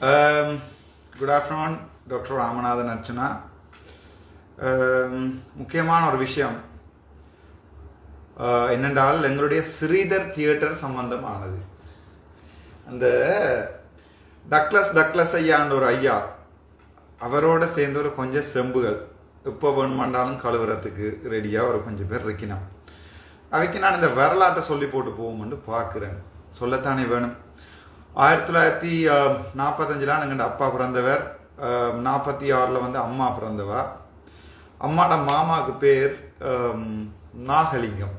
Good afternoon doctor Ramanathan Archana முக்கியமான ஒரு விஷயம் uh, என்னென்றால் எங்களுடைய ஸ்ரீதர் தியேட்டர் சம்பந்தமானது. அந்த டக்ளஸ் டக்ளஸ் ஐயான்ற ஒரு ஐயா அவரோட சேர்ந்து ஒரு கொஞ்சம் செம்புகள் எப்போ வேணுமாண்டாலும் கழுவுறதுக்கு ரெடியாக ஒரு கொஞ்சம் பேர் இருக்கணும் அவைக்கு நான் இந்த வரலாற்றை சொல்லி போட்டு போவோம்னு பார்க்குறேன். சொல்லத்தானே வேணும்? ஆயிரத்தி தொள்ளாயிரத்தி நாற்பத்தஞ்சில் எங்கள் அப்பா பிறந்தவர். நாற்பத்தி ஆறில் வந்து அம்மா பிறந்தவா. அம்மாட மாமாவுக்கு பேர் நாகலிங்கம்.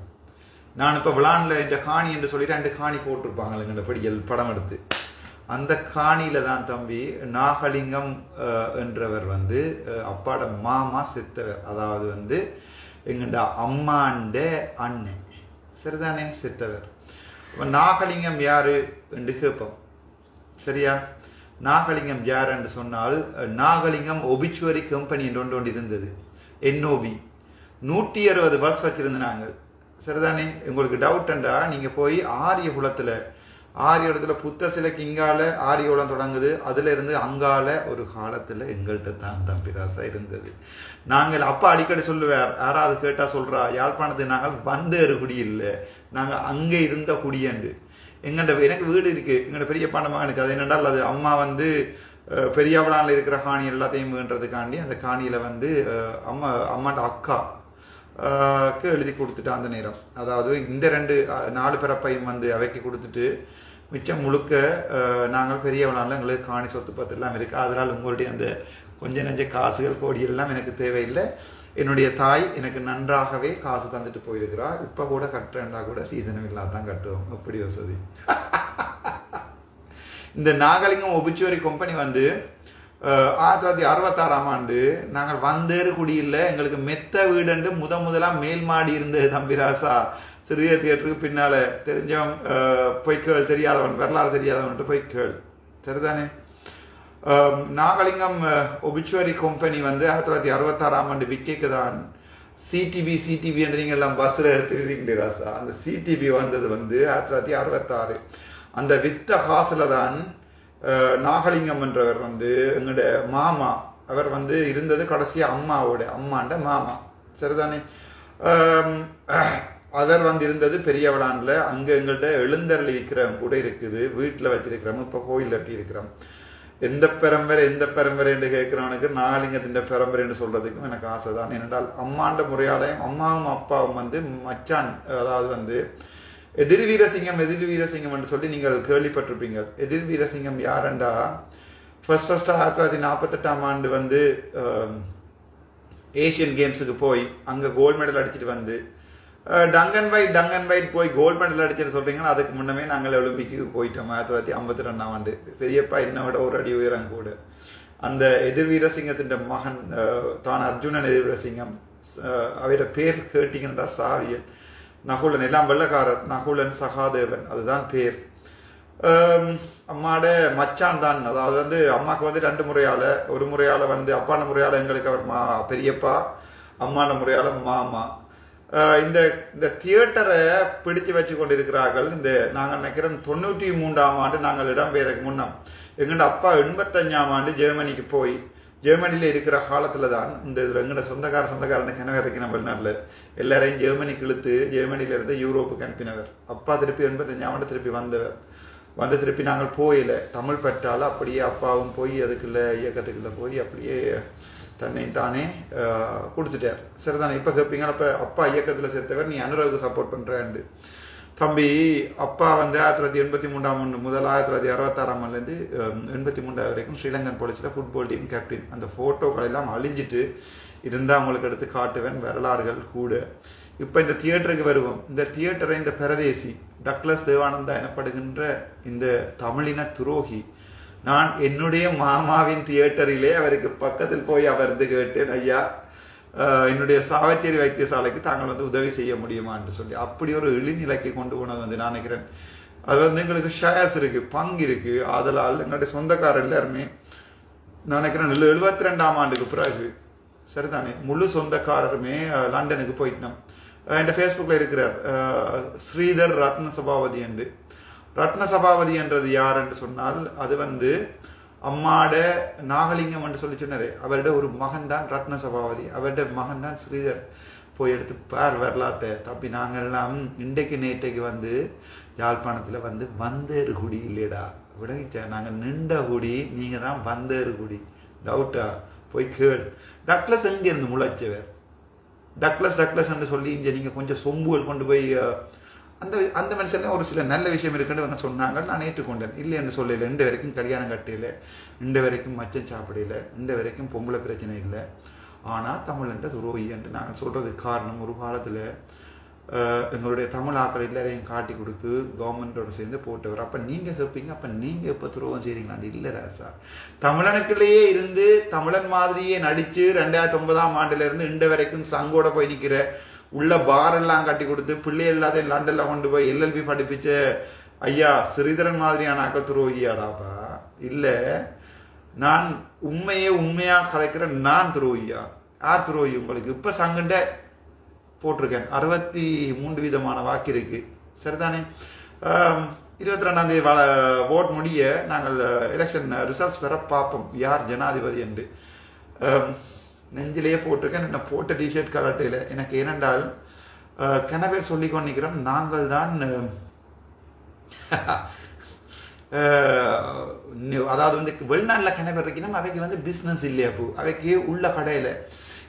நான் இப்போ விளாண்டில் இந்த காணி என்று சொல்லிட்டு ரெண்டு காணி போட்டிருப்பாங்க எங்களோட படியல் படம் எடுத்து. அந்த காணியில் தான் தம்பி நாகலிங்கம் என்றவர் வந்து அப்பாட மாமா செத்தவர். அதாவது வந்து எங்கள்ட அம்மாண்ட அண்ணன். சரிதானே? செத்தவர். நாகலிங்கம் யாரு என்று கேட்போம். சரியா? நாகலிங்கம் யார் என்று சொன்னால் நாகலிங்கம் ஒபிச்சுவரி கம்பெனி என்று ஒன்று ஒன்று இருந்தது. என்ஓபி நூற்றி அறுபது பஸ் வச்சிருந்தாங்க. சரிதானே? உங்களுக்கு டவுட்ண்டா நீங்கள் போய் ஆரிய குளத்துல ஆரிய குளத்தில் புத்த சிலைக்கு இங்கால ஆரிய குளம் தொடங்குது. அதுல இருந்து அங்கால ஒரு காலத்தில் எங்கள்கிட்ட தான் தம்பிராசா இருந்தது. நாங்கள் அப்பா அடிக்கடி சொல்லுவார் யாராவது கேட்டால் சொல்கிறா யாழ்ப்பாணத்து நாங்கள் வந்தேறு குடி இல்லை நாங்கள் அங்கே இருந்த குடியண்டு. எங்கள்ட எனக்கு வீடு இருக்குது எங்கள்ட பெரிய மகனுக்கு. அது என்னென்றால் அது அம்மா வந்து அஹ், இருக்கிற காணி எல்லாத்தையும் வேண்டதுக்காண்டி அந்த காணியில் வந்து அம்மா அம்மாண்ட அக்கா க்கு எழுதி கொடுத்துட்டு அந்த நேரம். அதாவது இந்த ரெண்டு நாலு பிறப்பையும் வந்து அவைக்கு கொடுத்துட்டு மிச்சம் முழுக்க நாங்கள் பெரியவளான்ல எங்களுக்கு காணி சொத்து பத்து எல்லாம் இருக்குது அதனால் உங்களுடைய அந்த கொஞ்ச நெஞ்ச காசுகள் கோடி எல்லாம் எனக்கு தேவையில்லை. என்னுடைய தாய் எனக்கு நன்றாகவே காசு தந்துட்டு போயிருக்கிறா. இப்போ கூட கட்டுறேன்டா கூட சீசனம் இல்லாதான் கட்டுவோம். அப்படி வசதி. இந்த நாகலிங்கம் ஒபிச்சுவரி கம்பெனி வந்து ஆயிரத்தி தொள்ளாயிரத்தி அறுபத்தாறாம் ஆண்டு நாங்கள் வந்தேறு குடியில் எங்களுக்கு மெத்த வீடுண்டு முத முதலாக மேல் மாடி இருந்தது தம்பிராசா சிறிய தியேட்டருக்கு பின்னால் தெரிஞ்சவன் அஹ், தெரியாதவன் வரலாறு தெரியாதவன்ட்டு போய் சரிதானே? நாகலிங்கம் ஒபிச்சுவரி கம்பெனி வந்து ஆயிரத்தி தொள்ளாயிரத்தி அறுபத்தாறாம் ஆண்டு விக்கைக்கு தான் சிடிபி சிடிபி என்று நீங்கள் எல்லாம் பஸ்ஸில் எடுத்துக்கிறீங்களே ராசா. அந்த சிடிபி வந்தது வந்து ஆயிரத்தி தொள்ளாயிரத்தி அறுபத்தாறு. அந்த வித்த காசுல தான் uh, நாகலிங்கம் என்றவர் வந்து எங்களுடைய மாமா அவர் வந்து இருந்தது கடைசியாக அம்மாவோட அம்மாண்ட மாமா. சரிதானே? Um, அவர் வந்து இருந்தது பெரியவளான்ல அங்கே எங்கள்கிட்ட எழுந்தருளி விற்கிறவங்க கூட இருக்குது வீட்டில் வச்சிருக்கிறோம் இப்போ கோயில் கட்டி இருக்கிறோம் எந்த பரம்பரை எந்த பெரம்பரை என்று கேட்கிறவனுக்கு நாகலிங்கத்தின் பெரம்பரை என்று சொல்றதுக்கும் எனக்கு ஆசை தான் ஏனென்றால் அம்மாண்ட முறையாலையும் அம்மாவும் அப்பாவும் வந்து மச்சான் அதாவது வந்து எதிர் வீரசிங்கம் எதிர் வீரசிங்கம் என்று சொல்லி நீங்கள் கேள்விப்பட்டிருப்பீங்க. எதிர் வீரசிங்கம் யாரெண்டா ஃபர்ஸ்ட் ஃபஸ்ட்டாக ஆயிரத்தி தொள்ளாயிரத்தி நாற்பத்தெட்டாம் ஆண்டு வந்து ஏஷியன் கேம்ஸுக்கு போய் அங்கே கோல்டு மெடல் அடிச்சிட்டு வந்து டங்கன் வைட் டங்கன் வைட் போய் கோல்டு மெடல் அடிச்சுட்டு சொல்றீங்கன்னா அதுக்கு முன்னமே நாங்கள் ஒலிம்பிக்கு போயிட்டோம். ஆயிரத்தி தொள்ளாயிரத்தி ஐம்பத்தி ரெண்டாம் ஆண்டு. பெரியப்பா என்னோட ஒரு அடி உயரம் கூட. அந்த எதிர் வீரசிங்கத்தின் மகன் தான் அர்ஜுனன் எதிர் வீரசிங்கம் அவரோட பேர் கேட்டீங்கன்னா சாவியல். நகுலன் எல்லாம் வெள்ளக்காரர். நகுலன் சகாதேவன். அதுதான் பேர். அம்மாட மச்சான் தான். அதாவது வந்து அம்மாவுக்கு வந்து ரெண்டு முறையால். ஒரு முறையால் வந்து அப்பான முறையால் எங்களுக்கு அவர் மா பெரியப்பா. அம்மான முறையால் மாமா. இந்த இந்த தியேட்டரை பிடிச்சு வச்சு கொண்டிருக்கிறார்கள் இந்த நாங்கள் நினைக்கிறோம் தொண்ணூற்றி மூன்றாம் ஆண்டு நாங்கள் இடம்பெயருக்கு முன்னம். எங்களோட அப்பா எண்பத்தஞ்சாம் ஆண்டு ஜெர்மனிக்கு போய் ஜெர்மனியில் இருக்கிற காலத்தில் தான் இந்த இதில் எங்களோட சொந்தக்கார சொந்தக்காரனுக்கு கிணறு இறக்கின வெளிநாட்டில் எல்லாரையும் ஜெர்மனிக்கு இழுத்து ஜெர்மனியில் இருந்து யூரோப்புக்கு அனுப்பினவர். அப்பா திருப்பி எண்பத்தஞ்சாம் ஆண்டு திருப்பி வந்தவர். வந்து திருப்பி நாங்கள் போயில. தமிழ் பெற்றால் அப்படியே அப்பாவும் போய் அதுக்குள்ள இயக்கத்துக்குள்ளே போய் அப்படியே தன்னை தானே கொடுத்துட்டார். சரிதானே? இப்போ கேட்பீங்க அப்போ அப்பா இயக்கத்தில் சேர்த்தவர் நீ அனுராவுக்கு சப்போர்ட் பண்ணுறேன்டு தம்பி அப்பா வந்து ஆயிரத்தி தொள்ளாயிரத்தி எண்பத்தி மூன்றாம் ஆண்டு முதல் ஆயிரத்தி தொள்ளாயிரத்தி அறுபத்தாறாம் ஆண்டுலேருந்து எண்பத்தி மூன்றாவது வரைக்கும் ஸ்ரீலங்கன் போலீஸில் ஃபுட்பால் டீம் கேப்டன் அந்த ஃபோட்டோக்கள் எல்லாம் அழிஞ்சிட்டு இருந்தால் அவங்களுக்கு எடுத்து காட்டுவேன் வரலாறுகள் கூட. இப்போ இந்த தியேட்டருக்கு வருவோம். இந்த தியேட்டரை இந்த பிரதேசி டக்ளஸ் தேவானந்தா எனப்படுகின்ற இந்த தமிழின துரோகி நான் என்னுடைய மாமாவின் தியேட்டரிலே அவருக்கு பக்கத்தில் போய் அமர்ந்து கேட்டேன் ஐயா என்னுடைய சாவச்சேரி வைத்தியசாலைக்கு தாங்கள் வந்து உதவி செய்ய முடியுமா? என்று சொல்லி. அப்படி ஒரு இழிநிலைக்கு கொண்டு போனது வந்து நான் நினைக்கிறேன். அது வந்து எங்களுக்கு ஷேர்ஸ் இருக்கு பங்கு இருக்கு. அதனால் எங்களுடைய சொந்தக்காரர் எல்லாருமே நான் நினைக்கிறேன் எழுபத்தி ரெண்டாம் ஆண்டுக்கு பிறகு சரிதானே முழு சொந்தக்காரருமே லண்டனுக்கு போயிட்டோம். என்ட என் ஃபேஸ்புக்கில் இருக்கிறார் ஸ்ரீதர் ரத்ன சபாபதி என்று. ரத்ன சபாபதி என்றது யார் என்று சொன்னால் அது வந்து அம்மாட நாகலிங்கம் என்று சொல்லி சொன்னாரு. அவருடைய ஒரு மகன் தான் ரத்ன சபாபதி அவருடைய மகன் தான் ஸ்ரீதர். போய் எடுத்து பார் வரலாற்றை. தப்பி நாங்கள் எல்லாம் இன்றைக்கு நேற்றைக்கு வந்து யாழ்ப்பாணத்தில் வந்து வந்தேறு குடி இல்லையடா. விடங்கிச்சா நாங்கள் நின்ற குடி நீங்கள் தான் வந்தேறு குடி. டவுட்டா போய் கேள். டக்ளஸ் எங்க இருந்து முளைச்சவர்? டக்ளஸ் டக்ளஸ் என்று சொல்லி இங்கே நீங்கள் கொஞ்சம் சொம்புகள் கொண்டு போய் அந்த அந்த மனுஷன் ஒரு சில நல்ல விஷயம் இருக்குன்னு இவங்க சொன்னாங்க. நான் ஏற்றுக்கொண்டேன் இல்லை என்று சொல்லல. இந்த வரைக்கும் கல்யாணம் கட்டியில. இந்த வரைக்கும் மச்சம் சாப்பிடல. இந்த வரைக்கும் பொம்பளை பிரச்சனை இல்லை. ஆனால் தமிழ்ன்ற துரோகின்ட்டு நாங்கள் சொல்கிறதுக்கு காரணம் ஒரு காலத்தில் எங்களுடைய தமிழ் ஆக்கள் எல்லாரையும் காட்டி கொடுத்து கவர்மெண்ட்டோட சேர்ந்து போட்டவர். அப்போ நீங்கள் கேட்பீங்க அப்போ நீங்கள் எப்போ துரோகம் செய்றீங்களாண்டு இல்லை ராசா. தமிழனுக்குள்ளேயே இருந்து தமிழன் மாதிரியே நடித்து ரெண்டாயிரத்தி ஒன்பதாம் ஆண்டுலேருந்து இன்று வரைக்கும் சங்கோட போய் நிற்கிற உள்ள பார் எல்லாம் கட்டி கொடுத்து பிள்ளை எல்லாத்தையும் லண்டன்ல கொண்டு போய் எல்எல்பி படிப்பிச்ச ஐயா ஸ்ரீதரன் மாதிரியான அக்க துரோகியாடாப்பா இல்ல நான் உண்மையே உண்மையா கதைக்கிற நான் துரோகியா யார் துரோகி உங்களுக்கு? இப்ப சங்கண்ட போட்டிருக்கேன். அறுபத்தி மூன்று விதமான வாக்கு இருக்கு. சரிதானே? இருபத்தி ரெண்டாம் தேதி ஓட் முடிய நாங்கள் எலெக்ஷன் ரிசல்ட்ஸ் பெற பார்ப்போம். யார் ஜனாதிபதி என்று? நெஞ்சிலேயே போட்டிருக்கேன். என்ன போட்ட டிஷர்ட் கலட்டையில் எனக்கு ஏனென்றால் கனவே சொல்லி கொண்டிருக்கிறோம் நாங்கள் தான் அதாவது வந்து வெளிநாட்டில் கிணவர் இருக்கணும் அவைக்கு வந்து பிஸ்னஸ் இல்லையா அப்போ அவைக்கு உள்ள கடையில்.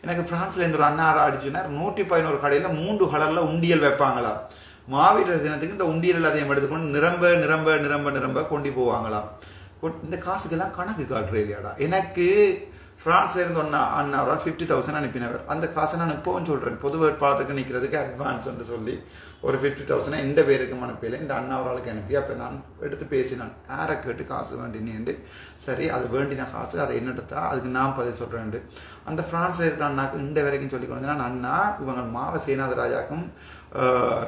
எனக்கு ஃப்ரான்ஸில் இருந்து ஒரு அண்ணா அடிச்சுனார் நூற்றி பதினோரு கடையில் மூன்று கலரில் உண்டியல் வைப்பாங்களாம் மாவீரர் தினத்துக்கு இந்த உண்டியல் எல்லாத்தையும் எடுத்துக்கொண்டு நிரம்ப நிரம்ப நிரம்ப நிரம்ப கொண்டு போவாங்களாம். இந்த காசுக்கெல்லாம் கணக்கு காட்டுறேன் எனக்கு பிரான்ஸ்ல இருந்து ஒன்னா ஃபிஃப்டி தௌசண்ட் அனுப்பினவர். அந்த காசை நான் இப்போவும் சொல்கிறேன் பொது வேட்பாளருக்கு நிற்கிறதுக்கு அட்வான்ஸ் என்று சொல்லி ஒரு ஃபிஃப்டி தௌசண்ட் இந்த பேருக்கும் அனுப்பியில் இந்த அண்ணாவராளுக்கு ஆளுக்கு அனுப்பி. அப்போ நான் எடுத்து பேசினான். யாரை கேட்டு காசு வேண்டினேன்ட்டு சரி அது வேண்டின காசு அதை என்னெடுத்தா அதுக்கு நான் பதில் சொல்றேன் அந்த ஃப்ரான்ஸில் இருக்கிற அண்ணாக்கு இந்த வரைக்கும் சொல்லி கொண்டு வந்தேன். அண்ணா இவங்க மாவ சேனாத ராஜாக்கும்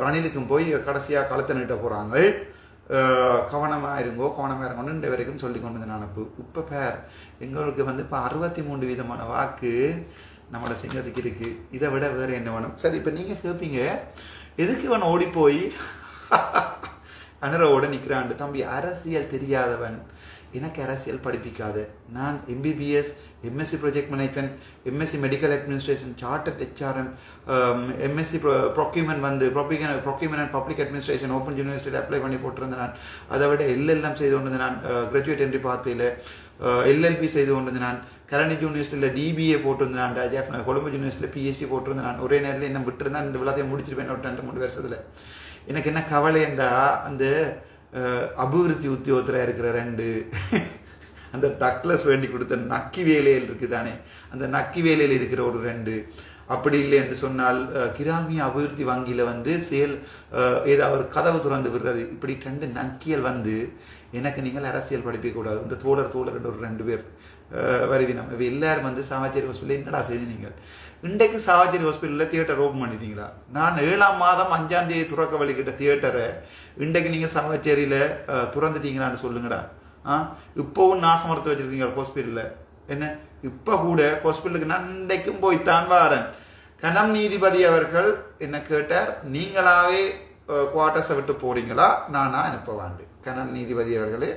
ரணிலுக்கும் போய் கடைசியாக களத்தை நிட்ட போகிறாங்க கவனமாக இருங்கோ கவனமாக இருங்கோன்னு இந்த வரைக்கும் சொல்லி கொண்டு வந்தேன் அனுப்பு இப்போ பேர் எங்களுக்கு வந்து இப்போ அறுபத்தி மூன்று விதமான வாக்கு நம்மளோட சிங்கத்துக்கு இருக்குது இதை விட வேறு என்ன வேணும் சரி இப்போ நீங்கள் கேட்பீங்க எதுக்கு இவன் ஓடி போய் அனரோட தம்பி அரசியல் தெரியாதவன் எனக்கு அரசியல் படிப்பிக்காது நான் MBBS MSc project management MSc medical administration chartered HRM MSc procurement வந்து procurement and public administration open யூனிவர்சிட்டியில் அப்ளை பண்ணி போட்டிருந்தேன் நான். அதை விட எல்எல்லாம் செய்து கொண்டு நான். கிராஜுவேட் என்ட்ரி பார்த்தியில் எல்எல்பி செய்து கொண்டு நான். கலனிக் யூனிவர்சிட்டியில் டிபிஏ போட்டிருந்தேன் நான். ஜெஃப் கொழும்பு யூனிவர்சிட்டியில் பிஎஸ்சி போட்டிருந்தேன் நான். ஒரே நேரத்தில் என்ன விட்டுருந்தேன் இந்த விழாத்தையும் முடிச்சிருப்பேன் ஒரு ரெண்டு மூணு வருஷத்தில். எனக்கு என்ன கவலைண்டா அந்த அபிவிருத்தி உத்தியோகத்தில் இருக்கிற ரெண்டு. அந்த டக்லஸ் வேண்டி கொடுத்த நக்கி வேலையில் இருக்குதானே? அந்த நக்கி வேலையில் இருக்கிற ஒரு ரெண்டு. அப்படி இல்லை என்று சொன்னால் கிராமிய அபிவிருத்தி வங்கியில் வந்து செயல் ஏதாவது ஒரு கதவு திறந்து விடுறது. இப்படி ரெண்டு நக்கியல் வந்து எனக்கு நீங்கள் அரசியல் படிப்பிக்க கூடாது. இந்த தோழர் தோழர் ஒரு ரெண்டு பேர். வருவினம் இப்போ எல்லாரும் வந்து சாவச்சேரி ஹாஸ்பிட்டல் என்னடா செய்து நீங்கள் இன்றைக்கு சாவாச்சேரி ஹாஸ்பிட்டலில் தியேட்டர் ஓப்பன் பண்ணிட்டீங்களா நான் ஏழாம் மாதம் அஞ்சாம் தேதி துறக்க வழிகிட்ட தியேட்டரை இன்றைக்கு நீங்கள் சாவாச்சேரியில் திறந்துட்டீங்களான்னு சொல்லுங்கடா ஆ இப்போவும் நாசமரத்து வச்சுருக்கீங்க ஹாஸ்பிட்டலில் என்ன இப்போ கூட ஹாஸ்பிட்டலுக்கு நான் இன்றைக்கும் போய்த்தான் வாரேன் கனம் நீதிபதி அவர்கள் என்ன கேட்டார் நீங்களாவே குவார்டர்ஸை விட்டு போறீங்களா நானா அனுப்ப வாண்டு கனம் நீதிபதி அவர்களே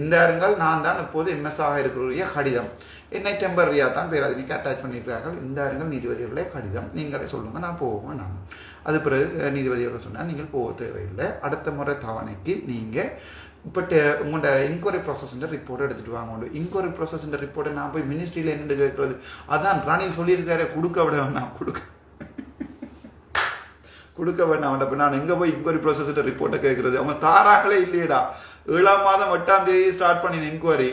இந்தாருங்கள் நான் தான் இப்போது எம்எஸ் ஆக கடிதம். என்னை டெம்பரரியாக தான் பேராதினிக்கு அட்டாச் பண்ணியிருக்கிறார்கள். இந்தாருங்கள் நீதிபதிகளே கடிதம். நீங்களே சொல்லுங்கள் நான் போவேன் நான்? அது பிறகு நீதிபதிகள் சொன்னால் நீங்கள் போக தேவையில்லை. அடுத்த முறை தவணைக்கு நீங்கள் இப்போ உங்களோட இன்கொயரி ப்ராசஸ்ன்ற ரிப்போர்ட் எடுத்துகிட்டு வாங்க. உண்டு இன்கொயரி ப்ராசஸ்ன்ற ரிப்போர்ட்டை நான் போய் மினிஸ்ட்ரியில் என்னென்னு கேட்கறது? அதான் ரணில் சொல்லியிருக்காரு கொடுக்க விட வேணாம் கொடுக்க. கொடுக்க வேண்டாம் நான் எங்கே போய் இன்கொயரி ப்ராசஸ்ன்ற ரிப்போர்ட்டை கேட்கறது? அவங்க தாராங்களே இல்லையடா. ஏழாம் மாதம் எட்டாம் தேதி ஸ்டார்ட் பண்ணின இன்கொயரி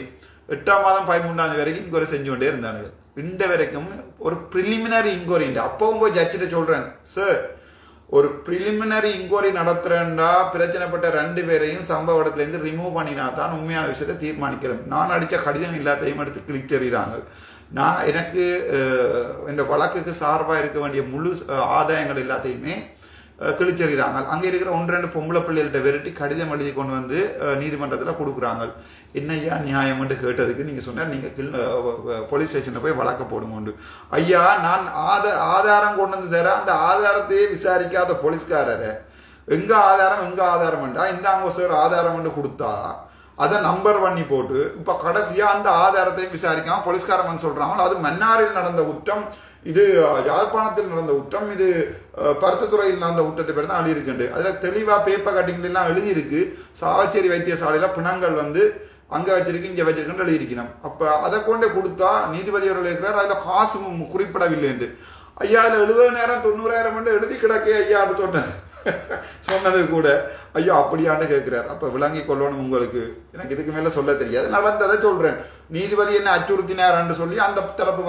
எட்டாம் மாதம் பதிமூன்றாம் தேதி வரைக்கும் இன்கொயரி செஞ்சு கொண்டே இருந்தானுங்க இந்த வரைக்கும் ஒரு ப்ரிலிமினரி இன்கொயரி அப்பவும் போய் ஜட்ஜிட்ட சொல்றேன் சார் ஒரு ப்ரிலிமினரி இன்கொயரி நடத்துறேன்டா பிரச்சனைப்பட்ட ரெண்டு பேரையும் சம்பவ இடத்துலேருந்து ரிமூவ் பண்ணினா தான் உண்மையான விஷயத்தை தீர்மானிக்கிறேன் நான் அடித்த கடிதம் எல்லாத்தையும் எடுத்து கிளிக் தெரிகிறாங்க நான் எனக்கு இந்த வழக்குக்கு சார்பாக இருக்க வேண்டிய முழு ஆதாயங்கள் எல்லாத்தையுமே கிழிச்செறிகிறாங்க அங்கே இருக்கிற ஒன்று ரெண்டு பொம்பளை பிள்ளைகள்கிட்ட விரட்டி கடிதம் எழுதி கொண்டு வந்து நீதிமன்றத்தில் கொடுக்குறாங்க. என்னய்யா நியாயம்னு கேட்டதுக்கு நீங்கள் சொன்னார் நீங்கள் போலீஸ் ஸ்டேஷனில் போய் வழக்க போடுங்க ஐயா நான் ஆத ஆதாரம் கொண்டு வந்து தரேன். அந்த ஆதாரத்தையே விசாரிக்காத போலீஸ்காரரை. எங்க ஆதாரம் எங்க ஆதாரம் அவங்க சார் ஆதாரம் கொடுத்தா. அதை நம்பர் பண்ணி போட்டு இப்ப கடைசியா அந்த ஆதாரத்தையும் விசாரிக்காம போலீஸ்காரன் சொல்கிறாங்களோ அது மன்னாரில் நடந்த குற்றம். இது யாழ்ப்பாணத்தில் நடந்த குற்றம் இது பருத்தத்துறையில் நடந்த குற்றத்தை பேர் தான் எழுதியிருக்குண்டு அதில் தெளிவாக பேப்பர் கட்டிங்லாம் எழுதியிருக்கு. சாவச்சேரி வைத்தியசாலையில் பிணங்கள் வந்து அங்கே வச்சிருக்கு இங்கே வச்சிருக்குன்னு எழுதியிருக்கணும். அப்போ அதை கொண்டு கொடுத்தா நீதிபதி அவர்கள் இருக்கிறார். அதில் காசு குறிப்பிடவில்லை என்று. ஐயா அதில் எழுபது நேரம் தொண்ணூறாயிரம் என்று எழுதி கிடக்கே ஐயான்னு சொன்னேன் சொன்னது கூட. ஐயோ அப்படியான்னு கேட்கிறார். அப்போ விளங்கி கொள்ளணும் உங்களுக்கு. எனக்கு இதுக்கு மேலே சொல்ல தெரியாது. நடந்ததை சொல்கிறேன் நீதிபதி என்ன அச்சுறுத்தினார்ன்னு சொல்லி அந்த தரப்பு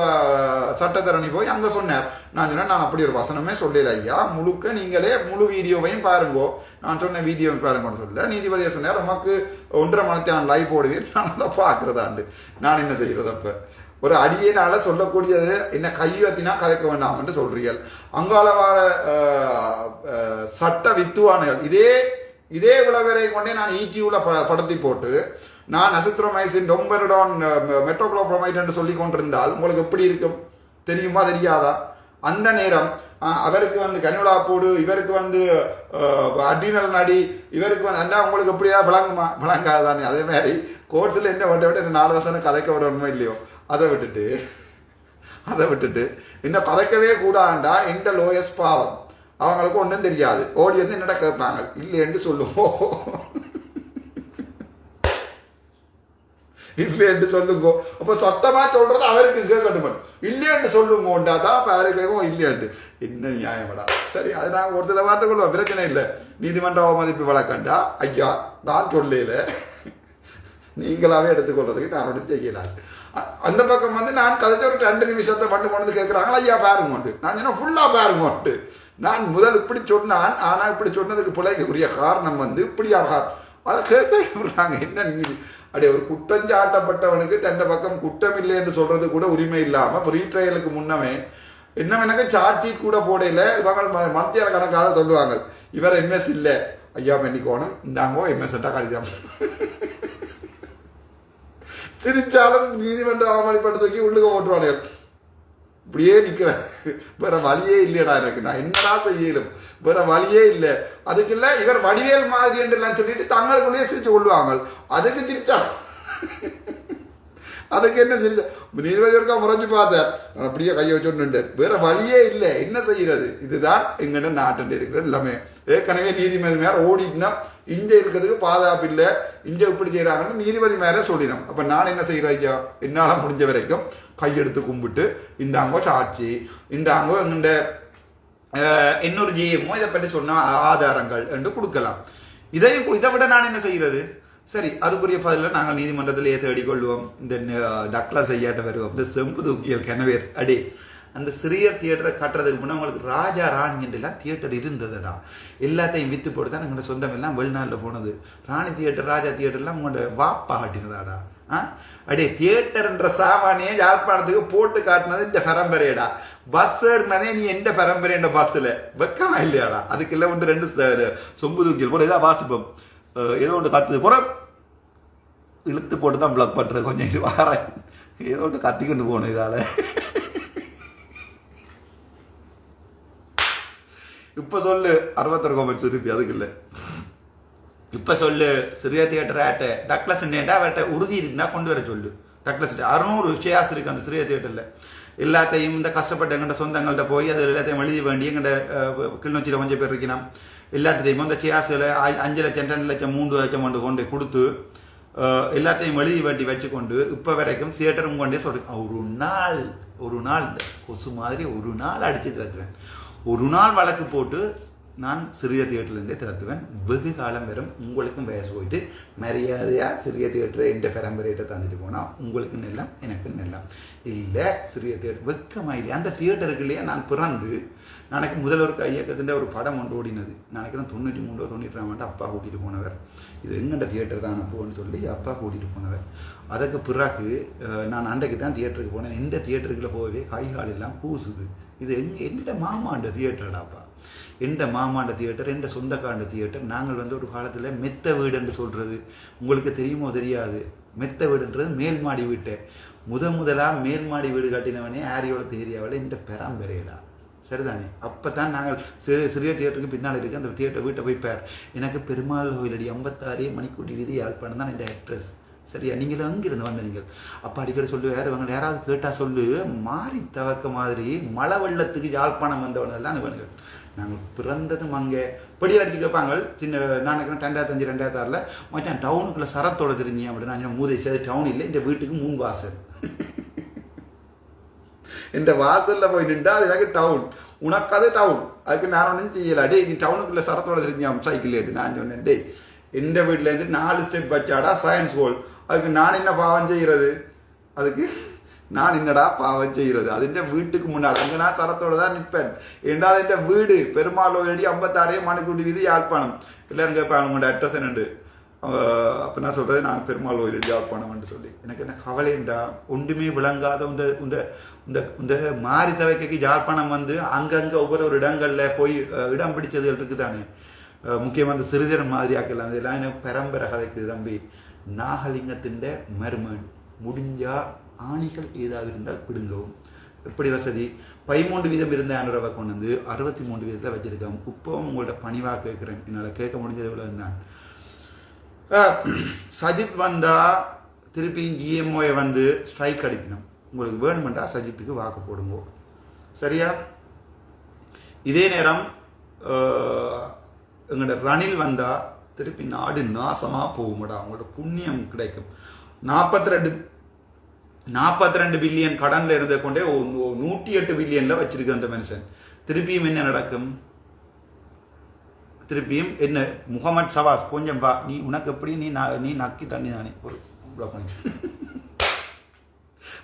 சட்டத்தரணி போய் அங்கே சொன்னார். நான் சொன்னேன் நான் அப்படி ஒரு வசனமே சொல்லல ஐயா. முழுக்க நீங்களே முழு வீடியோவையும் பாருங்கோ. நான் சொன்ன வீடியோவையும் பாருங்கன்னு சொல்ல நீதிபதியை சொன்னார் நமக்கு ஒன்றரை மணிக்கு நான் லைவ் போடுவேன் நான் அதை பார்க்குறதாண்டு. நான் என்ன செய்கிறது அப்போ? ஒரு அடியினால சொல்லக்கூடியது என்ன கையத்தினா கலைக்க வேண்டாம் என்று சொல்றீர்கள். அங்கால வார சட்ட வித்துவானுகள் இதே இதே விளவரை கொண்டே நான் ஈடியூல படத்தி போட்டு நான் அசித்ரோமைசின் டொம்பெரடான் மெட்ரோக்ளோப்ரமைட் என்று சொல்லி கொண்டிருந்தால் உங்களுக்கு எப்படி இருக்கும்? தெரியுமா தெரியாதா? அந்த நேரம் அவருக்கு வந்து கனுலா போடு இவருக்கு வந்து அடினல் நடி இவருக்கு வந்து அந்த உங்களுக்கு எப்படியா விளங்குமா? விளங்காதானே அதே மாதிரி கோர்ஸில் என்ன விட்ட விட்டு நாலு வருஷம் கதைக்க விடணுமோ இல்லையோ? அதை விட்டுட்டு அதை விட்டுட்டு என்ன கதைக்கவே கூடாண்டா இந்த லோயஸ்ட் பாவம்? அவங்களுக்கு ஒன்றும் தெரியாது. ஓடி வந்து என்னடா கேட்பாங்க? இல்லைன்னு சொல்லுவோம். இல்லைன்னு சொல்லுங்க அப்போ சத்தமாக சொல்றது அவருக்கு கேட்கட்டும் இல்லைன்னு சொல்லுங்கோண்டா தான் அப்போ அவருக்கு கேட்கும் இல்லையாண்டு என்ன நியாயமடா? சரி அது நாங்கள் ஒரு சில வார்த்தை கொள்வோம் பிரச்சனை இல்லை. நீதிமன்ற அவமதிப்பு வழக்கண்டா? ஐயா நான் சொல்லல. நீங்களாவே எடுத்துக்கொள்றதுக்கு நான் ஒன்றும் செய்யலாம் அந்த பக்கம் வந்து நான் கதைச்ச ஒரு ரெண்டு நிமிஷத்தை பண்ணு கொண்டு கேட்குறாங்களா ஐயா பாருங்கோண்டு நான் சொன்னா ஃபுல்லாக பாருங்கோண்டு நான் முதல் இப்படி சொன்னான் ஆனால் இப்படி சொன்னதுக்கு பிள்ளைக்குரிய காரணம் வந்து இப்படியாக. அதை கேட்க விடுறாங்க என்ன நீதி அப்படியே ஒரு குற்றஞ்சாட்டப்பட்டவனுக்கு தன்னை பக்கம் குற்றம் இல்லை என்று சொல்றது கூட உரிமை இல்லாமல் இப்போ ரீட்ரையலுக்கு முன்னமே என்னவெனக்கு சார்ஜ் ஷீட் கூட போடையில இவங்க ம- மத்திய கணக்காக சொல்லுவாங்க. இவர் எம்எஸ் இல்லை. ஐயா மன்னிக்கோணும் இந்தாங்கோ எம்எஸ் கடிதம். சிரிச்சாலும் நீதிமன்ற அவமதிப்பட்டு தூக்கி உள்ளுக போட்டுருவானுங்க இப்படியே நிற்கிறேன் வேற வழியே இல்லையடா எனக்கு. நான் என்னடா செய்யலும் வேற வழியே இல்லை. அதுக்கு இவர் வடிவேல் மாதிரி என்று சொல்லிட்டு தங்களுக்குள்ளேயே சிரிச்சு கொள்வாங்க அதுக்கு சிரிச்சா? அதுக்கு என்ன செஞ்ச நீதிபதி ஒருக்கா முறைஞ்சு பார்த்தார் நான் அப்படியே கையை வச்சுட்டு வேற வழியே இல்லை என்ன செய்யறது இதுதான் எங்கிட்ட நாட்டு இருக்கிற எல்லாமே ஏற்கனவே நீதிமதி மேல ஓடிட்டுனா இங்க இருக்கிறதுக்கு பாதுகாப்பு இல்லை இங்க இப்படி செய்யறாங்கன்னு நீதிபதி மேல சொல்லிடும் அப்ப நான் என்ன செய்யறேன் ஐயா என்னால முடிஞ்ச வரைக்கும் கையெடுத்து கும்பிட்டு இந்தாங்கோ சாட்சி இந்தாங்கோ எங்கிட்ட இன்னொரு ஜிஎம்மோ இதை பற்றி சொன்ன ஆதாரங்கள் என்று கொடுக்கலாம் இதை இதை விட நான் என்ன செய்கிறது சரி அதுக்குரிய பதில நாங்கள் நீதிமன்றத்திலேயே தேடிக்கொள்வோம். இந்த ந- டக்ளா செய்யாட்ட வருவோம். இந்த செம்பு தூக்கியல் கெனவேர் அடி. அந்த சிறிய தியேட்டரை கட்டுறதுக்கு முன்னே உங்களுக்கு ராஜா ராணி என்றெல்லாம் தியேட்டர் இருந்ததுடா. எல்லாத்தையும் வித்து போட்டு தான் எங்களோட சொந்தம் எல்லாம் வெளிநாட்டில் போனது. ராணி தியேட்டர் ராஜா தியேட்டர்லாம் உங்களோட வாப்பா காட்டினதாடா. ஆ? அடே தியேட்டர்ன்ற சாமானியே யாழ்ப்பாணத்துக்கு போட்டு காட்டினது இந்த பரம்பரையடா. பஸ் ஏறினதே நீ எந்த பரம்பரைன்ற பஸ்ஸில் வெக்கமா இல்லையாடா? அதுக்கு இல்லை ஒன்று ரெண்டு சொம்பு தூக்கியல் கூட ஏதாவது வாசிப்போம். ஏதோ ஒன்று கத்துது. போகிற இழுத்து போட்டு தான் பிளாக் பண்ணுறது கொஞ்சம் வாரேன். ஏதோ ஒன்று கத்திக்கிட்டு போகணும் இதால. இப்ப சொல்லு. அறுபத்தொரு கோமெண்ட்ஸ் திருப்பி. அதுக்கு இல்லை. இப்ப சொல்லு. சிறிய தியேட்டர் ஆட்ட டக்ளஸ் என்னடா அவட்ட உறுதி இருக்குன்னா கொண்டு வர சொல்லு. டக்ளஸ் அறுநூறு ஷேர்ஸ் இருக்கு அந்த சிறிய தியேட்டரில் எல்லாத்தையும் இந்த கஷ்டப்பட்ட எங்கிட்ட சொந்தங்கள்ட்ட போய் அது எல்லாத்தையும் எழுதி வேண்டி எங்கிட்ட கிளிநொச்சியில் கொஞ்சம் பேர் இருக்கலாம் எல்லாத்தையும் அந்த ஷேர்ஸில் அஞ்சு லட்சம் ரெண்டு லட்சம் மூன்று லட்சம் கொண்டு கொண்டு கொடுத்து எல்லாத்தையும் எழுதி வேண்டி வச்சுக்கொண்டு இப்போ வரைக்கும் தியேட்டரும் கொண்டே சொல்கிறேன் ஒரு நாள் ஒரு நாள் கொசு மாதிரி ஒரு நாள் அடிச்சு திறத்துவேன் ஒரு நாள் வழக்கு போட்டு நான் சிறிய தியேட்டர்லேருந்தே திறத்துவேன் வெகு காலம் வரும். உங்களுக்கும் வயசு போயிட்டு மரியாதையாக சிறிய தியேட்டரை எந்த பெரம்பரேட்டை தந்துட்டு போனால் உங்களுக்கு நெல்லாம் எனக்கு நெல்லாம் இல்லை சிறிய தியேட்டர் வெக்கமாயிலே அந்த தியேட்டருக்குள்ளேயே நான் பிறந்து நாளைக்கு முதல்வருக்கு ஐயக்கத்தின் ஒரு படம் ஒன்று ஓடினது. நாளைக்கு தொண்ணூற்றி மூணு தொண்ணூற்றி ஆண்டு அப்பா கூட்டிகிட்டு போனவர். இது எங்கண்ட தியேட்டர் தான் அப்போன்னு சொல்லி அப்பா கூட்டிகிட்டு போனவர். அதற்கு பிறகு நான் அன்றைக்கு தான் தியேட்டருக்கு போனேன். எந்த தியேட்டருக்குள்ளே போகவே கை கால் எல்லாம் கூசுது. இது எங்க எந்த மாமாண்ட தியேட்டர்டாப்பா? எந்த மாமாண்ட தியேட்டர் எந்த சொந்தக்காண்ட தியேட்டர் நாங்கள் வந்து ஒரு காலத்தில் மெத்த என்று சொல்கிறது உங்களுக்கு தெரியுமோ தெரியாது. மெத்த வீடுன்றது மேல்மாடி வீட்டை. முத முதலாக மேல்மாடி வீடு கட்டினவனே ஆரியோளத்து ஏரியாவில் இந்த பெராம்பெரையடா. சரிதானே? அப்போ தான் நாங்கள் சிறிய சிறிய தியேட்டருக்கு பின்னால் இருக்க அந்த தியேட்டர் வீட்டை போய் பேர். எனக்கு பெருமாள் கோயிலடி ஐம்பத்தாறு மணிக்கூட்டி வீதி யாழ்ப்பாணம் தான் என் அட்ரஸ் சரியா? நீங்கள் அங்கிருந்து வந்த நீங்கள். அப்போ அடிக்கடி சொல்லு வேறு இவங்க யாராவது கேட்டால் சொல்லு மாறி தவக்க மாதிரி மழை வெள்ளத்துக்கு யாழ்ப்பாணம் வந்தவனெல்லாம் தான் நாங்கள் பிறந்ததும் அங்கே படி அடிச்சு கேட்பாங்க. சின்ன நான் நினைக்கிறேன் ரெண்டாயிரத்தி அஞ்சு ரெண்டாயிரத்தி ஆறில் மச்சான் டவுனுக்குள்ளே சரத்தோட தெரிஞ்சேன் அப்படின்னு நான் மூதை சேது டவுன் இல்லை இந்த வீட்டுக்கு மூணு வாசல். இந்த வாசலில் போய் நின்றா அது எனக்கு டவுன். உனக்கு அது டவுன். அதுக்கு நான் ஒன்றும் செய்யல. டேய் நீ டவுனுக்குள்ளே சரத்தோட தெரிஞ்சாம் சைக்கிள் ஏட்டு நான் சொன்னேன் டேய் எந்த வீட்டிலேருந்து நாலு ஸ்டெப் வச்சாடா சயின்ஸ் ஹோல் அதுக்கு நான் என்ன பாவம் செய்கிறது அதுக்கு நான் என்னடா பாவம் செய்கிறது என் வீட்டுக்கு முன்னாடி அங்கே நான் சரத்தோடு தான் நிற்பேன். ஏண்டா அதுன்ற வீடு? பெருமாள் அடி ஐம்பத்தாறே மணிக்கூட்டி வீதி யாழ்ப்பாணம். எல்லாரும் கேட்பாங்க உங்களோட அட்ரஸ் என்னண்டு அப்போ நான் சொல்கிறது நான் பெருமாள் கோயில் யாழ்ப்பாணம்னு சொல்லி. எனக்கு என்ன கவலைண்டா ஒன்றுமே விளங்காத இந்த இந்த இந்த இந்த மாறி தவைக்கைக்கு யாழ்ப்பாணம் வந்து அங்கங்கே ஒவ்வொரு ஒரு இடங்களில் போய் இடம் பிடிச்சதுகள் இருக்குதானே? தானே முக்கியமாக அந்த சிறுதரம் மாதிரி ஆக்கலாம் இதெல்லாம் எனக்கு பரம்பரை கதைக்குது தம்பி. நாகலிங்கத்தின் மருமன் முடிஞ்சா ஆணிகள் ஏதாவது இருந்தால் பிடுங்கவும். எப்படி வசதி? பதிமூன்று வீதம் இருந்த அனுரவை கொண்டு வந்து அறுபத்தி மூன்று வீதத்தை வச்சிருக்கேன். இப்போவும் உங்கள்ட்ட பணிவாக கேட்குறேன். என்னால் கேட்க முடிஞ்சது இவ்வளவு தான் சஜித் வந்தா திருப்பி ஜிஎம்ஓயை வந்து ஸ்ட்ரைக் அடிக்கணும். உங்களுக்கு வேணுமெண்டா சஜித்துக்கு வாக்கு போடுங்க. சரியா? இதே நேரம் எங்களோட ரணில் வந்தா திருப்பி நாடு நாசமாக போகும்டா. அவங்களோட புண்ணியம் கிடைக்கும். நாற்பத்தி ரெண்டு நாற்பத்தி ரெண்டு பில்லியன் கடன்ல இருந்த கொண்டே நூற்றி எட்டு பில்லியன்ல வச்சிருக்கு அந்த மனுஷன். திருப்பியும் என்ன நடக்கும்? திருப்பியும் என்ன முகமது சவாஸ் கொஞ்சம் பா நீ உனக்கு எப்படி நீ நீ நக்கி தண்ணி தானே? ஒரு பிளாக் பண்ணி.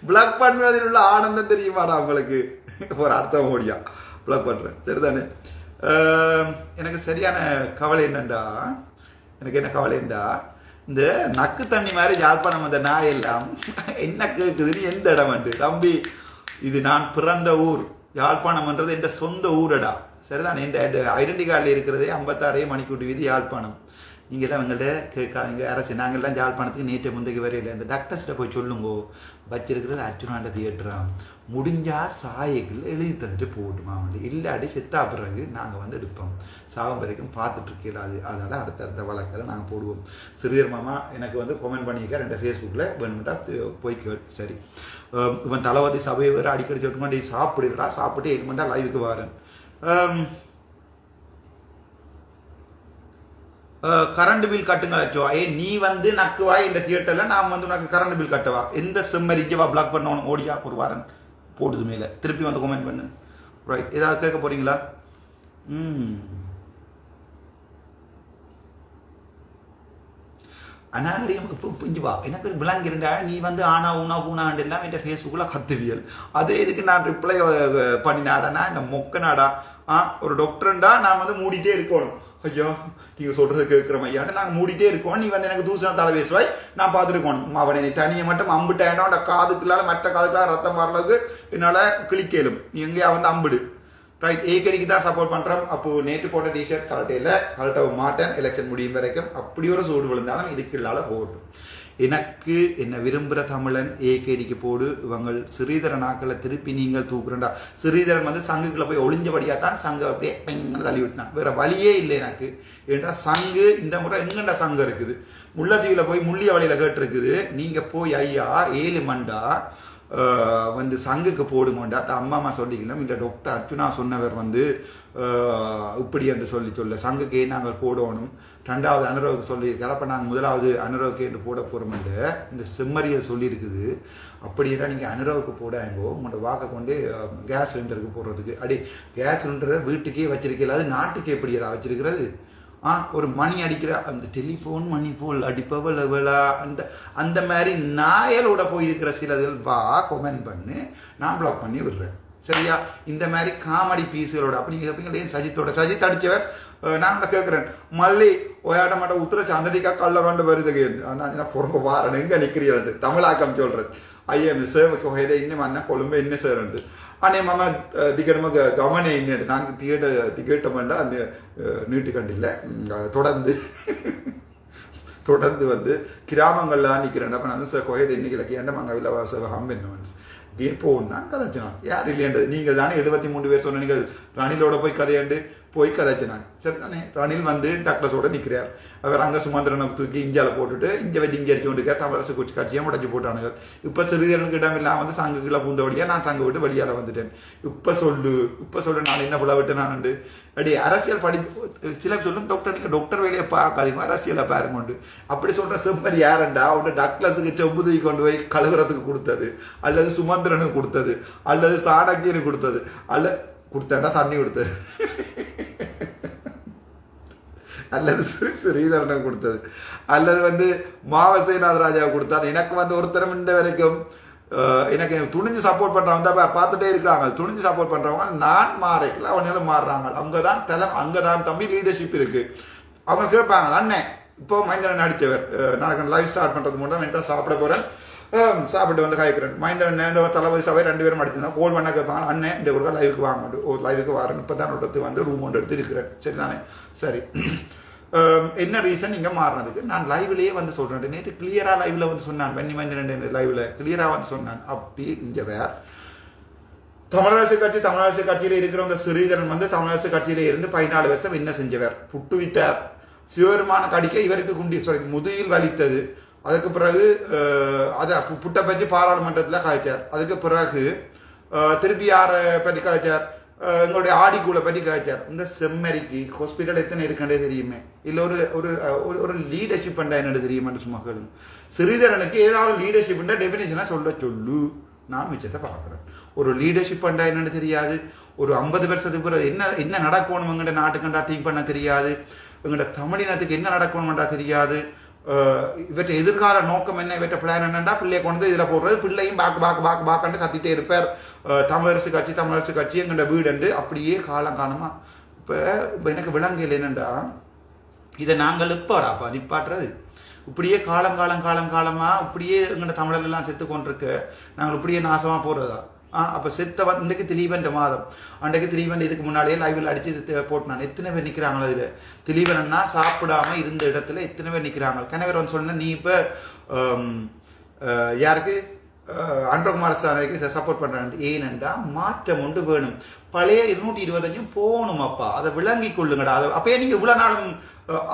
பிளாக் பண்ணுவதில் உள்ள ஆனந்தம் தெரியுமாடா உங்களுக்கு? ஒரு அர்த்தம் ஓடியா. பிளாக் பண்ணுறேன் சரிதானே? ஆஹ், எனக்கு சரியான கவலை என்னண்டா? எனக்கு என்ன கவலைண்டா இந்த நக்கு தண்ணி மாதிரி யாழ்ப்பாணம் வந்த நாய் எல்லாம் என்ன கேட்குதுன்னு எந்த இடம் வந்து? தம்பி இது நான் பிறந்த ஊர். யாழ்ப்பாணம்ன்றது என் சொந்த ஊரடா. சரிதான்? என் ஐடென்டி கார்டில் இருக்கிறதே ஐம்பத்தாறே மணிக்கூட்டி வீதி யாழ்ப்பாணம். நீங்கள் தான் எங்கள்கிட்ட கேட்காதீங்க அரசு நாங்கள்லாம் ஜாழ்ப்பாணத்துக்கு நேற்று முந்தைக்கு வரையில இந்த டாக்டர்ஸ்கிட்ட போய் சொல்லுங்கோ. வச்சிருக்கிறது அர்ஜுனாண்ட தியேட்டரா முடிஞ்சா சாயக்கில் எழுதி தந்துட்டு போகட்டுமா வந்து இல்லாட்டி செத்தா பிறகு நாங்கள் வந்து எடுப்போம். சாவம் வரைக்கும் பார்த்துட்டு இருக்கல அது. அதனால் அடுத்த அடுத்த வழக்கில் நாங்கள் போடுவோம். சிறியர் மாமா எனக்கு வந்து கமெண்ட் பண்ணியிருக்கார். ரெண்டு ஃபேஸ்புக்கில் வேணுமெண்டா போய் சரி. இவன் தளபதி சபையை வேறு அடிக்கடி சொல்லிட்டு டேய் சாப்பிடுறா சாப்பிட்டு எதுமெண்டா லைவுக்கு வரேன். கரண்ட் பில் கட்டுங்க வச்சுவா ஏ நீ வந்து நக்குவா இந்த தியேட்டர்ல நான் வந்து உனக்கு கரண்ட் பில் கட்டவா? எந்த செம்மரிக்கவா பிளாக் பண்ணவனும் ஓடியா ஒரு வாரன் போடுது மேல. திருப்பி வந்து கமெண்ட் பண்ணு. ரைட் ஏதாவது கேட்க போறீங்களா? ம். அநாகரிகம் இப்போ புரிஞ்சுவா எனக்கு ஒரு விளங்கிருந்தா நீ வந்து ஆனா ஊனா ஊனாண்டு எல்லாம் என் ஃபேஸ்புக்கில் கத்துவியல். அதே இதுக்கு நான் ரிப்ளை பண்ணினாடனா இந்த மொக்கனாடா ஆ ஒரு டாக்டர்ண்டா நான் வந்து மூடிட்டே இருக்கணும். ஐயா நீங்க சொல்றது கேட்குற ஐயாட்ட நாங்கள் மூடிட்டே இருக்கோம். நீ வந்து எனக்கு தூசண தலை பேசுவாய். நான் பார்த்துருக்கோம். அவனை நீ தனியை மட்டும் அம்புட்டேனோ அந்த காதுக்குள்ளால மற்ற காதுக்குள்ளால ரத்தம் வர என்னால் கிளிக்கலும் நீ எங்கேயா வந்து அம்பிடு. ரைட் ஏகடிக்கு தான் சப்போர்ட் பண்ணுறோம் அப்போ நேற்று போட்ட டிஷர்ட் கரெக்டில் கரெக்டாக மாட்டேன். எலெக்ஷன் முடியும் வரைக்கும். அப்படி ஒரு சூடு விழுந்தாலும் இதுக்குள்ளால இல்லாத போகட்டும். எனக்கு என்ன விரும்புகிற தமிழன் ஏகேடிக்கு போடு. இவங்க ஸ்ரீதரன் ஆக்களை திருப்பி நீங்கள் தூக்குறண்டா ஸ்ரீதரன் வந்து சங்குக்குள்ளே போய் ஒளிஞ்சபடியாக தான் சங்கு அப்படியே பெண்ணு தள்ளி விட்டான் வேற வழியே இல்லை எனக்கு. ஏன்டா சங்கு? இந்த முறை எங்கண்டா சங்கு இருக்குது? முல்லைத்தீவில் போய் முள்ளிய வழியில் கேட்டிருக்குது. நீங்கள் போய் ஐயா ஏழு மண்டா வந்து சங்குக்கு போடுங்கோண்டா அது அம்மா அம்மா சொல்லிக்கலாம் இந்த டாக்டர் அர்ச்சுனா சொன்னவர் வந்து இப்படி என்று சொல்லி சொல்ல சங்குக்கே நாங்கள் போடணும். ரெண்டாவது அனுரவுக்கு சொல்லியிருக்காரு. அப்போ நாங்கள் முதலாவது அனுரவுக்கு என்று போட போகிறோம்ல இந்த செம்மறியை சொல்லியிருக்குது. அப்படின்னா நீங்கள் அனுரவுக்கு போடாங்கோ உங்களோட வாக்கை கொண்டு கேஸ் சிலிண்டருக்கு போடுறதுக்கு. அடி கேஸ் சிலிண்டரை வீட்டுக்கே வச்சிருக்கல அது நாட்டுக்கு எப்படியா வச்சிருக்கிறது? ஆ ஒரு மணி அடிக்கிற அந்த டெலிஃபோன் மணி போல் அடிப்பவள் அவளா? அந்த அந்த மாதிரி நாயலோட போயிருக்கிற சிலதில் வா கொமெண்ட் பண்ணு. நான் பிளாக் பண்ணி விடுறேன். சரியா? இந்த மாதிரி காமெடி பீஸுகளோட அப்படி நீங்கள் கேட்பீங்க சஜித்தோட சஜித் அடித்தவர் நான் கேட்குறேன். மல்லி ஒயாட மாட்ட உத்தர சந்திரிக்கா கல்ல கொண்டு வருதுக்கு நான் பொறுப்பு வாரணுங்க நிற்கிறீர்கள் தமிழாக்கம் சொல்கிறேன் ஐயா இந்த சேவைக்கு ஒகையில இன்னும் அண்ணா கொழும்பு இன்னும் சேருண்டு. අනේ මම දිගටම ගමන ඉන්නට நான் திகேட்ட திகேட்டமெண்டா அந்த நீட்டு கண்டில்ல தொடர்ந்து தொடர்ந்து வந்து கிராமங்கள்ல நிற்கிறேன் அப்போ நான் சார் கோயது இன்னைக்கு என்ன மங்க விலவாச ஹம்பென்னு ஏ போனான் கதைச்சினான் யார் இல்லையன்றது நீங்கள் தானே எழுபத்தி மூன்று பேர் சொன்ன நீங்கள் ரணிலோட போய் கதையாண்டு போய் கதைச்சினான் சரி தானே ரணில் வந்து டக்ளஸோட நிற்கிறார் அவர் அங்கே சுமந்திரனை தூக்கி இஞ்சால போட்டுட்டு இங்கே வச்சு இங்கே அடிச்சு கொண்டு தமிழரசு குச்சி கட்சியை முடச்சு போட்டானுங்க இப்போ சிறிதரனுக்கு இடம் இல்லாமல் வந்து சங்குக்குள்ள பூந்த வழியாக நான் சங்கு விட்டு வெளியால் வந்துட்டேன். இப்போ சொல்லு. இப்போ சொல்லு. நான் என்ன புல விட்டு நான் அடி அரசியல் படி சில சொல்லும் டாக்டர் நீங்கள் டாக்டர் வேலையை பார்க்காதீங்க. அரசியலை பாருங்க உண்டு. அப்படி சொல்கிற செம்மறி யாரண்டா? அவன் டக்ளஸுக்கு செம்புதுவி கொண்டு போய் கழுகுறதுக்கு கொடுத்தது. அல்லது சுமந்திரனுக்கு கொடுத்தது. அல்லது சாணக்கியனுக்கு கொடுத்தது. அல்ல கொடுத்தாண்டா தண்ணி கொடுத்தது அல்லது ஸ்ரீ- ஸ்ரீதரனுக்கு கொடுத்தது. அல்லது வந்து மாவசேநாத ராஜாவை கொடுத்தார். எனக்கு வந்து ஒருத்தரம் இந்த வரைக்கும் எனக்கு துணிஞ்சு சப்போர்ட் பண்ணுறவங்க தான் பார்த்துட்டே இருக்கிறாங்க. துணிஞ்சு சப்போர்ட் பண்ணுறவங்க நான் மாறைக்கல அவங்களும் மாறுறாங்க. அங்கதான் தலை அங்கதான் தம்பி லீடர்ஷிப் இருக்குது அவங்க கேட்பாங்க அண்ணன் இப்போ மகேந்திரன் நடித்தவர். நான் லைவ் ஸ்டார்ட் பண்ணுறது மட்டும் தான் சாப்பிட போகிறேன் சாப்பிட்டு வந்து காய்க்கிறேன் மைந்தன் இந்த தளபதி சபை ரெண்டு பேரும் அடிச்சிருந்தா கோல் பண்ண கேட்பாங்க அண்ணன் இந்த கூட லைவுக்கு வாங்க ஒரு லைவுக்கு வரேன் இப்போ தான் எடுத்து வந்து ரூம் ஒன்று எடுத்து இருக்கிறேன் சரிதானே சரி என்ன ரீசன் இங்கே மாறினதுக்கு நான் லைவ்லேயே வந்து சொல்கிறேன் நேற்று கிளியராக லைவில் வந்து சொன்னான் வெண்ணி மஞ்சள் லைவில் கிளியராக வந்து சொன்னான் அப்படி இங்கே வேற தமிழரசு கட்சி தமிழரசு கட்சியில இருக்கிறவங்க ஸ்ரீதரன் வந்து தமிழரசு கட்சியில இருந்து பதினாலு வருஷம் என்ன செஞ்சவர் புட்டுவித்தார் சிவபெருமான கடிக்க இவருக்கு குண்டி சாரி முதுகில் வலித்தது அதுக்கு பிறகு அதை புட்டை பற்றி பாராளுமன்றத்தில் காய்ச்சார் அதுக்கு பிறகு திருப்பி யாரை பற்றி காய்ச்சார் எங்களுடைய ஆடிக்கூலை பற்றி காய்ச்சார் இந்த செம்மறிக்கு ஹாஸ்பிட்டல் எத்தனை இருக்கண்டே தெரியுமே. இல்லை ஒரு ஒரு ஒரு ஒரு லீடர்ஷிப் பண்ண என்னது தெரியுமான்னு சும்மா கேளுங்க. சிறிதரனுக்கு ஏதாவது லீடர்ஷிப் டெபினிஷனா சொல்ல சொல்லு. நான் மிச்சத்தை பார்க்குறேன். ஒரு லீடர்ஷிப் பண்ணா என்னன்னு தெரியாது. ஒரு ஐம்பது வருஷத்துக்கு பிறகு என்ன என்ன நடக்கணும் எங்கள்கிட்ட நாட்டுக்கண்டா திங்க் பண்ண தெரியாது. எங்கள்கிட்ட தமிழினத்துக்கு என்ன நடக்கணும்ன்றா தெரியாது. இவற்றை எதிர்கால நோக்கம் என்ன? இவற்றை பிளான் என்னென்னா பிள்ளையை கொண்டு இதில் போடுறது. பிள்ளையும் பாக்கு பாக்கு பாக்கு பாக்கண்டு கத்திட்டே இருப்பார். தமிழரசு கட்சி தமிழரசு கட்சி எங்கள்ட வீடுண்டு அப்படியே காலம் காலமா. இப்போ இப்போ எனக்கு விளங்கல் என்னண்டா? இதை நாங்கள் எப்படாப்பா நிப்பாட்டுறது? இப்படியே காலம் காலம் காலம் காலமாக இப்படியே எங்கள்ட தமிழர் எல்லாம் செத்து கொண்டிருக்க நாங்கள் இப்படியே நாசமாக போடுறதா அப்போ செத்தவன் இன்றைக்கு திலீபன் மாதம் அன்றைக்கு திலீபன் இதுக்கு முன்னாடியே லைவில் அடிச்சு இது போட்டுனான் எத்தனை பேர் நிற்கிறாங்களோ இதில். திலீபன்னா சாப்பிடாம இருந்த இடத்துல எத்தனை பேர் நிற்கிறாங்க கணவர் வந்து சொன்ன நீ இப்போ யாருக்கு? அன்றகுமார் சாமிக்கு சப்போர்ட் பண்றாங்க. ஏனென்றா மாற்றம் உண்டு வேணும். பழைய இருநூற்றி இருபத்தஞ்சும் போகணும் அப்பா. அதை விளங்கி கொள்ளுங்கடா. அதை அப்பயே நீங்கள் இவ்வளோ நாளும்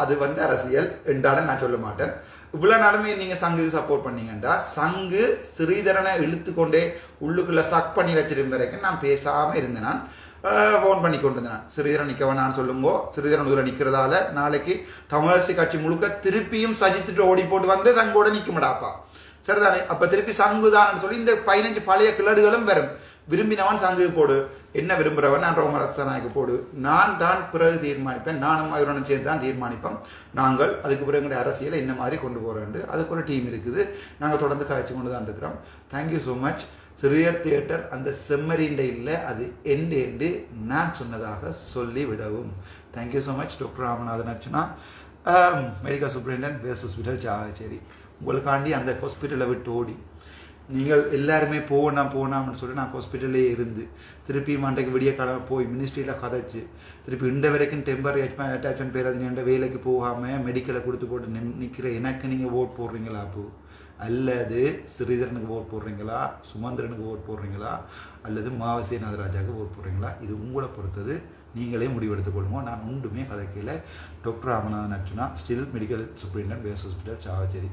அது வந்து அரசியல் என்றாலும் நான் சொல்ல மாட்டேன். இவ்வளவு நாளுமே நீங்க சங்குக்கு சப்போர்ட் பண்ணீங்கன்றா சங்கு ஸ்ரீதரனை இழுத்து கொண்டே உள்ளுக்குள்ள சக் பண்ணி வச்சிருந்த வரைக்கும் நான் பேசாம இருந்தேன் நான் ஃபோன் பண்ணி கொண்டு இருந்தேன் ஸ்ரீதரன் நிற்க வேணான்னு சொல்லுங்கோ. ஸ்ரீதரன் முதல்ல நிற்கிறதால நாளைக்கு தமிழரசு கட்சி முழுக்க திருப்பியும் சஜித்துட்டு ஓடி போட்டு வந்து சங்கோட நிக்குமடாப்பா சரிதானே? அப்ப திருப்பி சங்குதான் சொல்லி இந்த பதினஞ்சு பழைய கிளடுகளும் வரும். விரும்பினவன் சங்கு போடு. என்ன விரும்புகிறவன் நான் ரோமரசனாய்க்கு போடு. நான் தான் பிறகு தீர்மானிப்பேன். நானும் அவருடன் சேர்ந்து தான் தீர்மானிப்போம். நாங்கள் அதுக்கு பிறகு எங்களுடைய அரசியலை என்ன மாதிரி கொண்டு போகிறேன் அதுக்கு ஒரு டீம் இருக்குது. நாங்கள் தொடர்ந்து காய்ச்சி கொண்டு தான் இருக்கிறோம். தேங்க்யூ ஸோ மச் சிறியர் தியேட்டர் அந்த செம்மறிண்ட இல்லை அது எண்டு எண்டு நான் சொன்னதாக சொல்லி விடவும் thank you so much doctor Ramanathan Archana. Medical superintendent base hospital Chavakachcheri. உங்களுக்காண்டி அந்த ஹாஸ்பிட்டலை விட்டு ஓடி. நீங்கள் எல்லாருமே போகணும் போகணாம்னு சொல்லி நான் ஹாஸ்பிட்டல்லே இருந்து திருப்பி மண்டைக்கு விடிய கிழமை போய் மினிஸ்ட்ரியில் கதைச்சு திருப்பி இந்த வரைக்கும் டெம்பரரி அட்டாச்மெண்ட் பேர் அது வேலைக்கு போகாமல் மெடிக்கலை கொடுத்து போட்டு நின் நிற்கிற எனக்கு நீங்கள் ஓட் போடுறீங்களா அப்போ? அல்லது ஸ்ரீதரனுக்கு ஓட் போடுறீங்களா சுமந்திரனுக்கு ஓட் போடுறீங்களா அல்லது மாவசி நாதராஜாவுக்கு ஓட் போடுறீங்களா? இது உங்களை பொறுத்தது. நீங்களே முடிவெடுத்துக் கொள்ளுங்க. நான் ஒன்றுமே கதைக்கையில் doctor Ramanathan Archuna still medical superintendent base hospital Chavakachcheri.